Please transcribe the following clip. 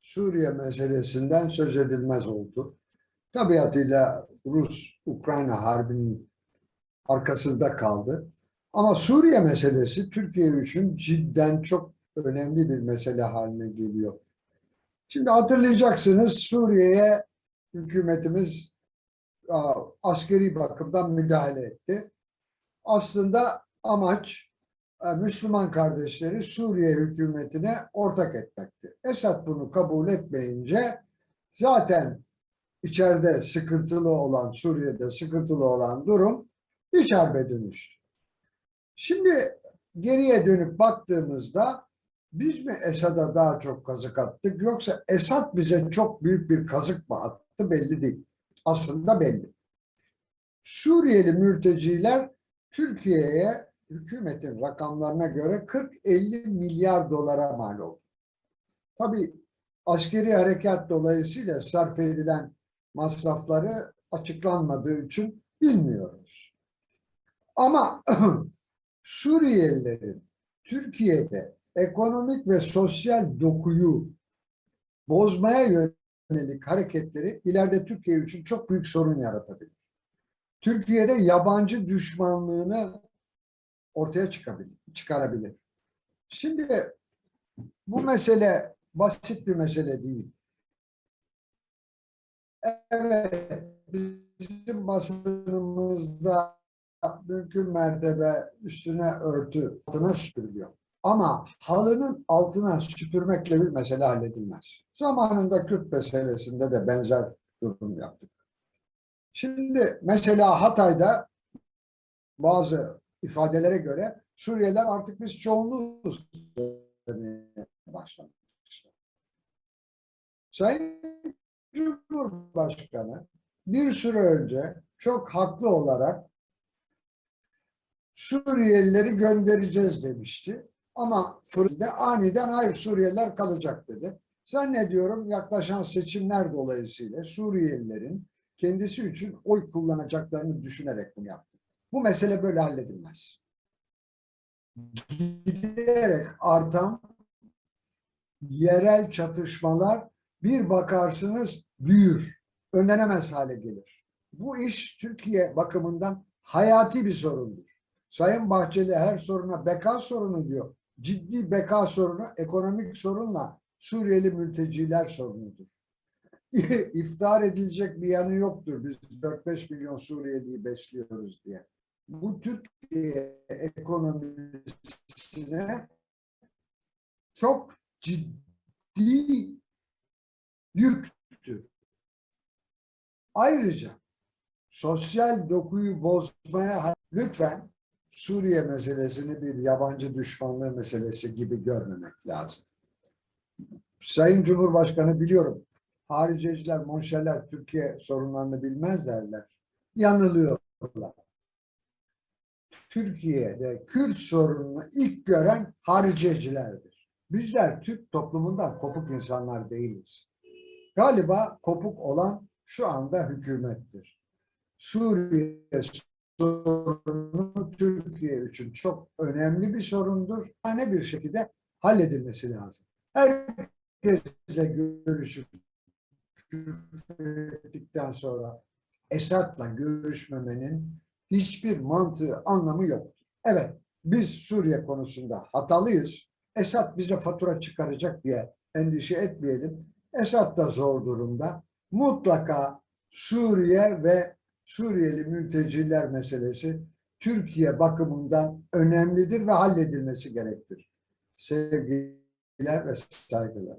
Suriye meselesinden söz edilmez oldu. Tabiatıyla Rus-Ukrayna harbinin arkasında kaldı. Ama Suriye meselesi Türkiye için cidden çok önemli bir mesele haline geliyor. Şimdi hatırlayacaksınız Suriye'ye hükümetimiz askeri bakımdan müdahale etti. Aslında amaç Müslüman kardeşleri Suriye hükümetine ortak etmekti. Esad bunu kabul etmeyince zaten içeride sıkıntılı olan, Suriye'de sıkıntılı olan durum iç harbe dönüştü. Şimdi geriye dönüp baktığımızda biz mi Esad'a daha çok kazık attık yoksa Esad bize çok büyük bir kazık mı attı belli değil. Aslında belli. Suriyeli mülteciler Türkiye'ye hükümetin rakamlarına göre 40-50 milyar dolara mal oldu. Tabii askeri harekat dolayısıyla sarf edilen masrafları açıklanmadığı için bilmiyoruz. Ama Suriyelilerin Türkiye'de ekonomik ve sosyal dokuyu bozmaya yönelik hareketleri ileride Türkiye için çok büyük sorun yaratabilir. Türkiye'de yabancı düşmanlığını ortaya çıkabilir, çıkarabilir. Şimdi bu mesele basit bir mesele değil. Evet, bizim basınımızda mümkün mertebe üstüne örtü altına süpürülüyor. Ama halının altına süpürmekle bir mesele halledilmez. Zamanında Kürt meselesinde de benzer durum yaptık. Şimdi mesela Hatay'da bazı ifadelere göre Suriyeliler artık biz çoğunluğuz başlamışlar. Sayın Cumhurbaşkanı bir süre önce çok haklı olarak Suriyelileri göndereceğiz demişti. Ama fırında aniden hayır Suriyeliler kalacak dedi. Zannediyorum yaklaşan seçimler dolayısıyla Suriyelilerin kendisi için oy kullanacaklarını düşünerek bunu yaptı. Bu mesele böyle halledilmez. Giderek artan yerel çatışmalar bir bakarsınız büyür, önlenemez hale gelir. Bu iş Türkiye bakımından hayati bir sorundur. Sayın Bahçeli her soruna beka sorunu diyor. Ciddi beka sorunu ekonomik sorunla Suriyeli mülteciler sorunudur. İftihar edilecek bir yanı yoktur. Biz 4-5 milyon Suriyeliyi besliyoruz diye. Bu Türkiye ekonomisine çok ciddi yüktür. Ayrıca sosyal dokuyu bozmaya lütfen Suriye meselesini bir yabancı düşmanlığı meselesi gibi görmemek lazım. Sayın Cumhurbaşkanı biliyorum, hariciciler, monşerler Türkiye sorunlarını bilmez derler. Yanılıyorlar. Türkiye'de Kürt sorununu ilk gören haricicilerdir. Bizler Türk toplumundan kopuk insanlar değiliz. Galiba kopuk olan şu anda hükümettir. Suriye sorunu Türkiye için çok önemli bir sorundur. Ne bir şekilde halledilmesi lazım. Herkesle görüşüp ettikten sonra Esad'la görüşmemenin hiçbir mantığı, anlamı yoktur. Evet, biz Suriye konusunda hatalıyız. Esad bize fatura çıkaracak diye endişe etmeyelim. Esad da zor durumda. Mutlaka Suriye ve Suriyeli mülteciler meselesi Türkiye bakımından önemlidir ve halledilmesi gerektir. Sevgiler ve saygılar.